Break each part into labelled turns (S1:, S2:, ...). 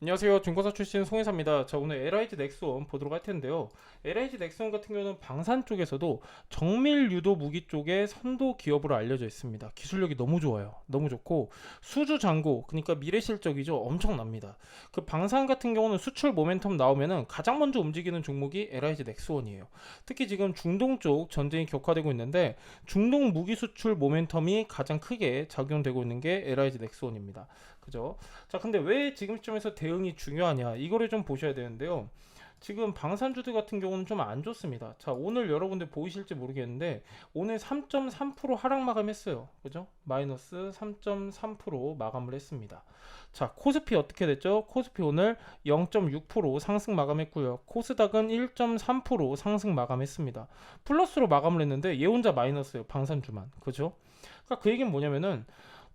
S1: 안녕하세요. 증권사 출신 송혜사입니다. 자, 오늘 LIG 넥스원 보도록 할 텐데요. LIG 넥스원 같은 경우는 방산 쪽에서도 정밀 유도 무기 쪽에 선도 기업으로 알려져 있습니다. 기술력이 너무 좋아요. 너무 좋고 수주 잔고 그러니까 미래 실적이죠. 엄청납니다. 그 방산 같은 경우는 수출 모멘텀 나오면은 가장 먼저 움직이는 종목이 LIG 넥스원이에요. 특히 지금 중동 쪽 전쟁이 격화되고 있는데 중동 무기 수출 모멘텀이 가장 크게 작용되고 있는 게 LIG 넥스원입니다. 그죠? 자, 근데 왜 지금 시점에서 대응이 중요하냐? 이거를 좀 보셔야 되는데요. 지금 방산주들 같은 경우는 좀 안 좋습니다. 자, 오늘 여러분들 보이실지 모르겠는데 오늘 3.3% 하락 마감했어요. 그죠? 마이너스 3.3% 마감을 했습니다. 자, 코스피 어떻게 됐죠? 코스피 오늘 0.6% 상승 마감했고요. 코스닥은 1.3% 상승 마감했습니다. 플러스로 마감을 했는데 얘 혼자 마이너스예요. 방산주만. 그죠? 그러니까 그 얘기는 뭐냐면은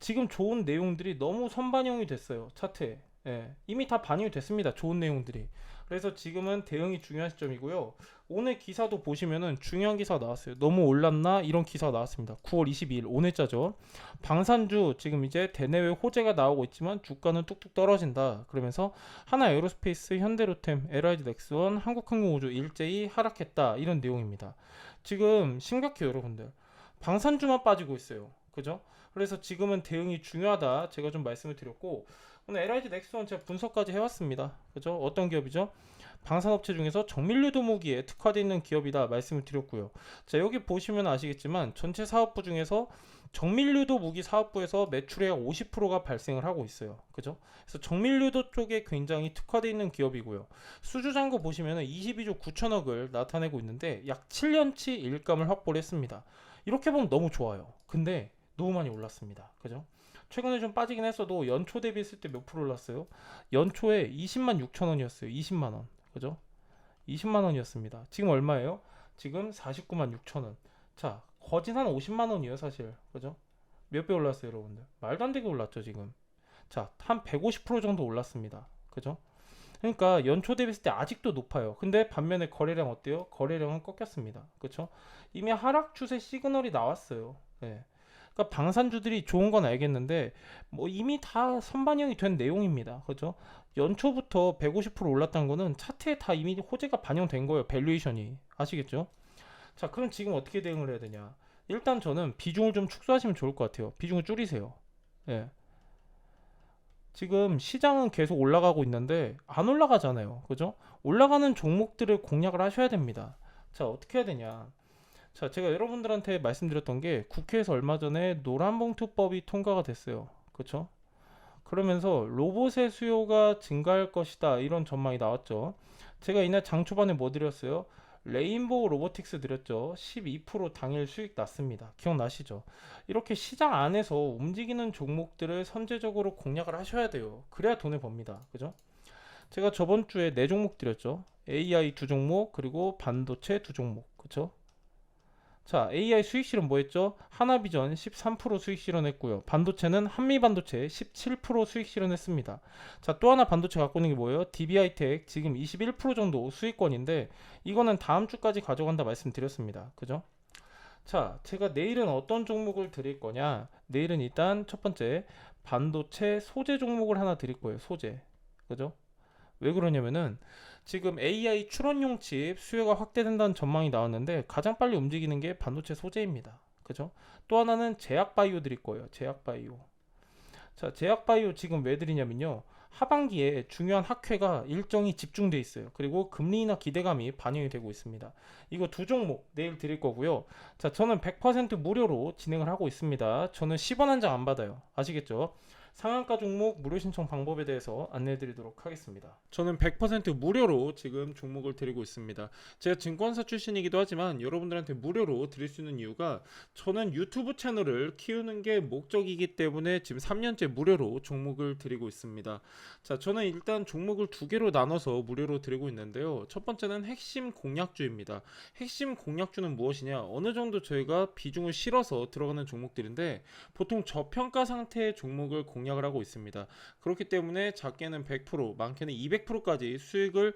S1: 지금 좋은 내용들이 너무 선반영이 됐어요. 차트에. 예, 이미 다 반영이 됐습니다. 좋은 내용들이. 그래서 지금은 대응이 중요한 시점이고요. 오늘 기사도 보시면은 중요한 기사 나왔어요. 너무 올랐나? 이런 기사가 나왔습니다. 9월 22일 오늘자죠. 방산주 지금 이제 대내외 호재가 나오고 있지만 주가는 뚝뚝 떨어진다. 그러면서 하나 에어로스페이스, 현대로템, LIG 넥스원, 한국항공우주 일제히 하락했다. 이런 내용입니다. 지금 심각해요, 여러분들. 방산주만 빠지고 있어요. 그죠? 그래서 지금은 대응이 중요하다. 제가 좀 말씀을 드렸고 오늘 LIG 넥스원 제가 분석까지 해왔습니다. 그죠? 어떤 기업이죠? 방산업체 중에서 정밀유 도모기에 특화되어 있는 기업이다 말씀을 드렸고요. 자 여기 보시면 아시겠지만 전체 사업부 중에서 정밀유도 무기 사업부에서 매출의 50%가 발생을 하고 있어요. 그죠? 그래서 정밀유도 쪽에 굉장히 특화되어 있는 기업이고요. 수주잔고 보시면 22조 9천억을 나타내고 있는데 약 7년치 일감을 확보를 했습니다. 이렇게 보면 너무 좋아요. 근데 너무 많이 올랐습니다. 그죠? 최근에 좀 빠지긴 했어도 연초 대비했을 때 몇 프로 올랐어요? 연초에 20만 6천 원이었어요. 20만 원. 그죠? 20만 원이었습니다. 지금 얼마예요? 지금 49만 6천 원. 자, 거진 한 50만 원이에요, 사실. 그죠? 몇 배 올랐어요, 여러분들? 말도 안 되게 올랐죠, 지금. 자, 한 150% 정도 올랐습니다. 그죠? 그러니까 연초 대비했을 때 아직도 높아요. 근데 반면에 거래량 어때요? 거래량은 꺾였습니다. 그렇죠? 이미 하락 추세 시그널이 나왔어요. 네. 그러니까 방산주들이 좋은 건 알겠는데 뭐 이미 다 선반영이 된 내용입니다. 그죠? 연초부터 150% 올랐다는 거는 차트에 다 이미 호재가 반영된 거예요. 밸류에이션이. 아시겠죠? 자, 그럼 지금 어떻게 대응을 해야 되냐? 일단 저는 비중을 좀 축소하시면 좋을 것 같아요. 비중을 줄이세요. 예. 지금 시장은 계속 올라가고 있는데 안 올라가잖아요. 그죠? 올라가는 종목들을 공략을 하셔야 됩니다. 자, 어떻게 해야 되냐? 자, 제가 여러분들한테 말씀드렸던 게 국회에서 얼마 전에 노란봉투법이 통과가 됐어요. 그렇죠? 그러면서 로봇의 수요가 증가할 것이다. 이런 전망이 나왔죠. 제가 이날 장 초반에 뭐 드렸어요? 레인보우 로보틱스 드렸죠. 12% 당일 수익 났습니다. 기억나시죠? 이렇게 시장 안에서 움직이는 종목들을 선제적으로 공략을 하셔야 돼요. 그래야 돈을 법니다. 그죠? 제가 저번 주에 네 종목 드렸죠. AI 두 종목, 그리고 반도체 두 종목. 그쵸? 자, AI 수익 실현 뭐였죠? 하나비전 13% 수익 실현했고요. 반도체는 한미반도체 17% 수익 실현했습니다. 자, 또 하나 반도체 갖고 있는 게 뭐예요? DBI텍 지금 21% 정도 수익권인데 이거는 다음 주까지 가져간다 말씀드렸습니다. 그죠? 자, 제가 내일은 어떤 종목을 드릴 거냐? 내일은 일단 첫 번째 반도체 소재 종목을 하나 드릴 거예요. 소재. 그죠? 왜 그러냐면은 지금 AI 추론용 칩 수요가 확대된다는 전망이 나왔는데 가장 빨리 움직이는 게 반도체 소재입니다. 그죠? 또 하나는 제약 바이오 드릴 거예요. 제약 바이오. 자, 제약 바이오 지금 왜 드리냐면요. 하반기에 중요한 학회가 일정이 집중돼 있어요. 그리고 금리 인하 기대감이 반영이 되고 있습니다. 이거 두 종목 내일 드릴 거고요. 자, 저는 100% 무료로 진행을 하고 있습니다. 저는 10원 한 장 안 받아요. 아시겠죠? 상한가 종목 무료 신청 방법에 대해서 안내해 드리도록 하겠습니다. 저는 100% 무료로 지금 종목을 드리고 있습니다. 제가 증권사 출신이기도 하지만 여러분들한테 무료로 드릴 수 있는 이유가 저는 유튜브 채널을 키우는 게 목적이기 때문에 지금 3년째 무료로 종목을 드리고 있습니다. 자, 저는 일단 종목을 두 개로 나눠서 무료로 드리고 있는데요. 첫 번째는 핵심 공략주입니다. 핵심 공략주는 무엇이냐? 어느 정도 저희가 비중을 실어서 들어가는 종목들인데 보통 저평가 상태의 종목을 공략을 하고 있습니다. 그렇기 때문에 작게는 100%, 많게는 200%까지 수익을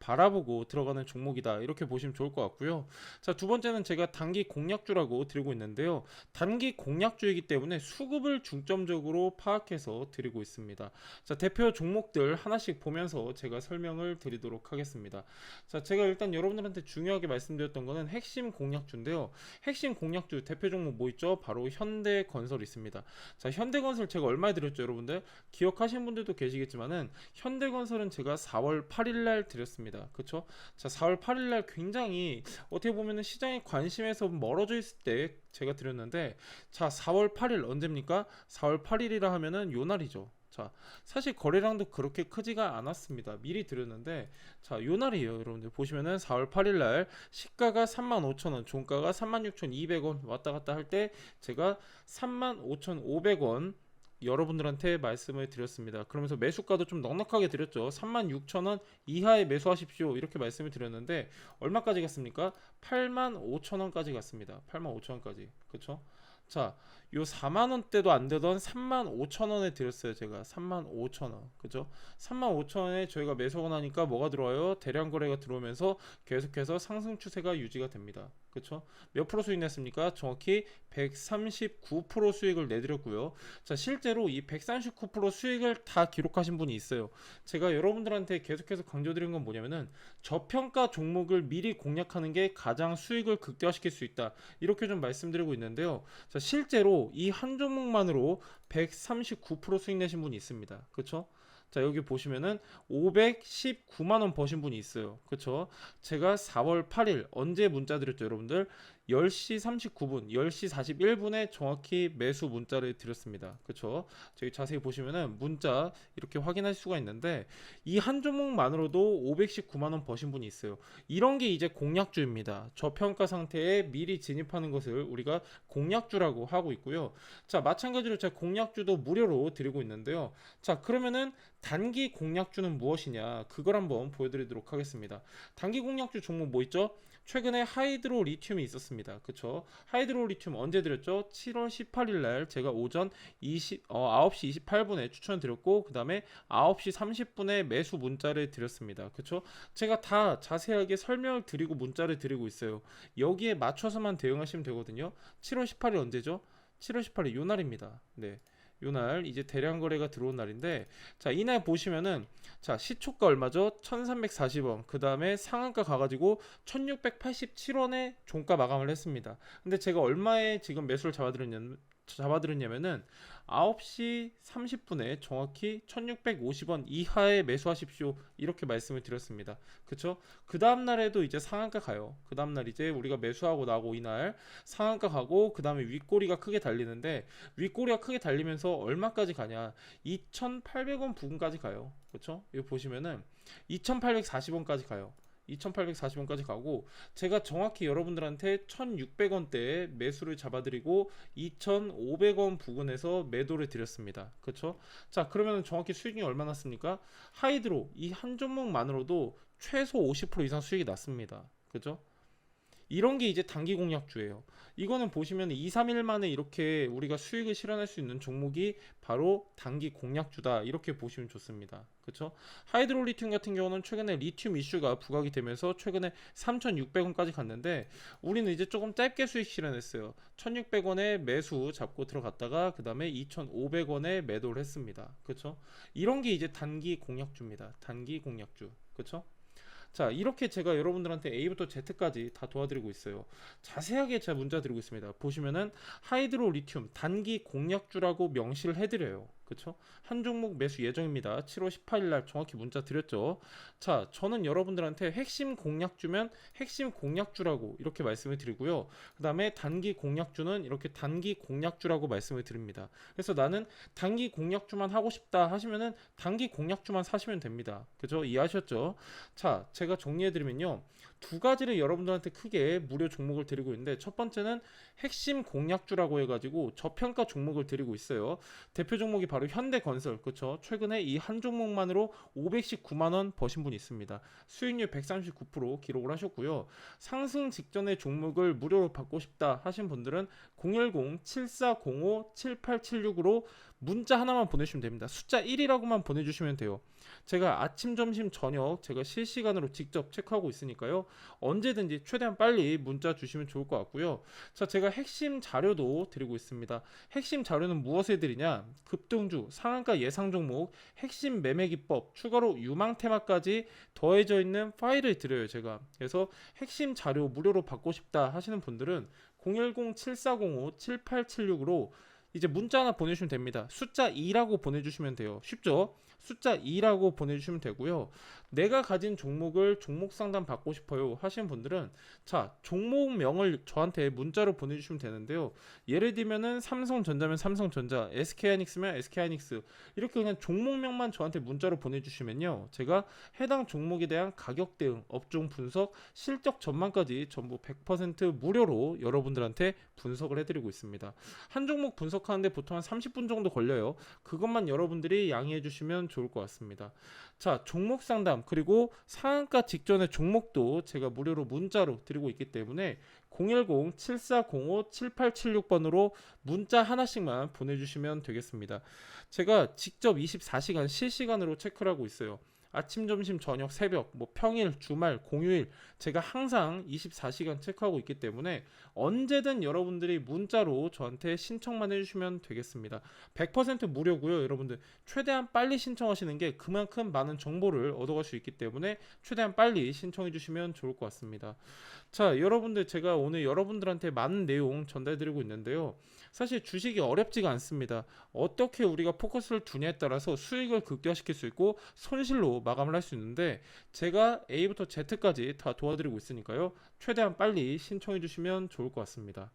S1: 바라보고 들어가는 종목이다 이렇게 보시면 좋을 것 같고요. 자 두 번째는 제가 단기 공략주라고 드리고 있는데요. 단기 공략주이기 때문에 수급을 중점적으로 파악해서 드리고 있습니다. 자 대표 종목들 하나씩 보면서 제가 설명을 드리도록 하겠습니다. 자 제가 일단 여러분들한테 중요하게 말씀드렸던 거는 핵심 공략주인데요. 핵심 공략주 대표 종목 뭐 있죠? 바로 현대건설 있습니다. 자 현대건설 제가 얼마에 드렸죠 여러분들? 기억하시는 분들도 계시겠지만은 현대건설은 제가 4월 8일 날 드렸습니다. 그쵸? 자 4월 8일 날 굉장히 어떻게 보면은 시장의 관심에서 멀어져 있을 때 제가 드렸는데 자 4월 8일 언제입니까? 4월 8일이라 하면은 요 날이죠. 자 사실 거래량도 그렇게 크지가 않았습니다. 미리 드렸는데 자 요 날이에요 여러분들 보시면은 4월 8일 날 시가가 35,000원 종가가 36,200원 왔다 갔다 할 때 제가 35,500원 여러분들한테 말씀을 드렸습니다. 그러면서 매수가도 좀 넉넉하게 드렸죠. 36,000원 이하에 매수하십시오. 이렇게 말씀을 드렸는데 얼마까지 갔습니까? 85,000원까지 갔습니다. 85,000원까지. 그렇죠? 자, 요 4만 원대도 안 되던 3만 5천 원에 드렸어요. 제가 3만 5천 원. 그죠? 3만 5천 원에 저희가 매수가 나니까 뭐가 들어와요? 대량 거래가 들어오면서 계속해서 상승 추세가 유지가 됩니다. 그렇죠? 몇 프로 수익 냈습니까? 정확히 139% 수익을 내드렸고요. 자, 실제로 이 139% 수익을 다 기록하신 분이 있어요. 제가 여러분들한테 계속해서 강조드린 건 뭐냐면은 저평가 종목을 미리 공략하는 게 가장 수익을 극대화시킬 수 있다. 이렇게 좀 말씀드리고 있는데요. 자, 실제로 이 한 종목만으로 139% 수익 내신 분이 있습니다. 그렇죠? 자 여기 보시면은 519만 원 버신 분이 있어요. 그쵸? 제가 4월 8일 언제 문자 드렸죠, 여러분들? 10시 39분, 10시 41분에 정확히 매수 문자를 드렸습니다. 그쵸? 저기 자세히 보시면은 문자 이렇게 확인할 수가 있는데 이 한 종목만으로도 519만 원 버신 분이 있어요. 이런 게 이제 공략주입니다. 저평가 상태에 미리 진입하는 것을 우리가 공략주라고 하고 있고요. 자, 마찬가지로 제가 공략주도 무료로 드리고 있는데요. 자, 그러면은 단기 공략주는 무엇이냐? 그걸 한번 보여드리도록 하겠습니다. 단기 공략주 종목 뭐 있죠? 최근에 하이드로 리튬이 있었습니다. 그쵸? 하이드로 리튬 언제 드렸죠? 7월 18일 날 제가 오전 20, 어, 9시 28분에 추천드렸고, 그 다음에 9시 30분에 매수 문자를 드렸습니다. 그쵸? 제가 다 자세하게 설명을 드리고 문자를 드리고 있어요. 여기에 맞춰서만 대응하시면 되거든요. 7월 18일 언제죠? 7월 18일 요 날입니다. 네. 요날 이제 대량 거래가 들어온 날인데 자 이날 보시면은 자 시초가 얼마죠? 1340원 그 다음에 상한가 가가지고 1687원에 종가 마감을 했습니다. 근데 제가 얼마에 지금 매수를 잡아드렸냐면 잡아드렸냐면은 9시 30분에 정확히 1650원 이하에 매수하십시오. 이렇게 말씀을 드렸습니다. 그쵸? 그 다음날에도 이제 상한가 가요. 그 다음날 이제 우리가 매수하고 나고 이날 상한가 가고 그 다음에 윗꼬리가 크게 달리는데 윗꼬리가 크게 달리면서 얼마까지 가냐? 2,800원 부근까지 가요. 그쵸? 이거 보시면은 2,840원까지 가요. 2,840원까지 가고 제가 정확히 여러분들한테 1,600원대에 매수를 잡아드리고 2,500원 부근에서 매도를 드렸습니다. 그렇죠? 자 그러면 정확히 수익이 얼마 났습니까? 하이드로 이 한 종목만으로도 최소 50% 이상 수익이 났습니다. 그죠? 이런 게 이제 단기 공략주예요. 이거는 보시면 2, 3일 만에 이렇게 우리가 수익을 실현할 수 있는 종목이 바로 단기 공략주다. 이렇게 보시면 좋습니다. 그렇죠? 하이드로 리튬 같은 경우는 최근에 리튬 이슈가 부각이 되면서 최근에 3,600원까지 갔는데 우리는 이제 조금 짧게 수익 실현했어요. 1,600원에 매수 잡고 들어갔다가 그다음에 2,500원에 매도를 했습니다. 그렇죠? 이런 게 이제 단기 공략주입니다. 단기 공략주. 그렇죠? 자 이렇게 제가 여러분들한테 A부터 Z까지 다 도와드리고 있어요. 자세하게 제가 문자 드리고 있습니다. 보시면은 하이드로 리튬 단기 공략주라고 명시를 해드려요 그쵸? 한 종목 매수 예정입니다. 7월 18일 날 정확히 문자 드렸죠. 자, 저는 여러분들한테 핵심 공략주면 핵심 공략주라고 이렇게 말씀을 드리고요. 그 다음에 단기 공략주는 이렇게 단기 공략주라고 말씀을 드립니다. 그래서 나는 단기 공략주만 하고 싶다 하시면은 단기 공략주만 사시면 됩니다. 그죠? 이해하셨죠? 자, 제가 정리해드리면요. 두 가지를 여러분들한테 크게 무료 종목을 드리고 있는데 첫 번째는 핵심 공략주라고 해가지고 저평가 종목을 드리고 있어요. 대표 종목이 바로 현대건설 그렇죠. 최근에 이 한 종목만으로 519만 원 버신 분이 있습니다. 수익률 139% 기록을 하셨고요. 상승 직전의 종목을 무료로 받고 싶다 하신 분들은 010-7405-7876으로 문자 하나만 보내주시면 됩니다. 숫자 1이라고만 보내주시면 돼요. 제가 아침, 점심, 저녁 제가 실시간으로 직접 체크하고 있으니까요. 언제든지 최대한 빨리 문자 주시면 좋을 것 같고요. 자, 제가 핵심 자료도 드리고 있습니다. 핵심 자료는 무엇에 드리냐? 급등주, 상한가 예상 종목, 핵심 매매 기법, 추가로 유망 테마까지 더해져 있는 파일을 드려요, 제가. 그래서 핵심 자료 무료로 받고 싶다 하시는 분들은 010-7405-7876으로 이제 문자 하나 보내주시면 됩니다. 숫자 2라고 보내주시면 돼요. 쉽죠? 숫자 2라고 보내주시면 되고요. 내가 가진 종목을 종목 상담 받고 싶어요 하시는 분들은 자 종목명을 저한테 문자로 보내주시면 되는데요. 예를 들면은 삼성전자면 삼성전자, SK하이닉스면 SK하이닉스 이렇게 그냥 종목명만 저한테 문자로 보내주시면요. 제가 해당 종목에 대한 가격 대응, 업종 분석, 실적 전망까지 전부 100% 무료로 여러분들한테 분석을 해드리고 있습니다. 한 종목 분석하는데 보통 한 30분 정도 걸려요. 그것만 여러분들이 양해해 주시면 좋을 것 같습니다. 자, 종목 상담 그리고 상한가 직전의 종목도 제가 무료로 문자로 드리고 있기 때문에 010-7405-7876번으로 문자 하나씩만 보내주시면 되겠습니다. 제가 직접 24시간 실시간으로 체크를 하고 있어요. 아침, 점심, 저녁, 새벽, 뭐 평일, 주말, 공휴일 제가 항상 24시간 체크하고 있기 때문에 언제든 여러분들이 문자로 저한테 신청만 해주시면 되겠습니다. 100% 무료고요, 여러분들. 최대한 빨리 신청하시는 게 그만큼 많은 정보를 얻어갈 수 있기 때문에 최대한 빨리 신청해 주시면 좋을 것 같습니다. 자, 여러분들 제가 오늘 여러분들한테 많은 내용 전달드리고 있는데요. 사실 주식이 어렵지가 않습니다. 어떻게 우리가 포커스를 두냐에 따라서 수익을 극대화시킬 수 있고 손실로 마감을 할 수 있는데 제가 A부터 Z까지 다 도와드리고 있으니까요. 최대한 빨리 신청해 주시면 좋을 것 같습니다.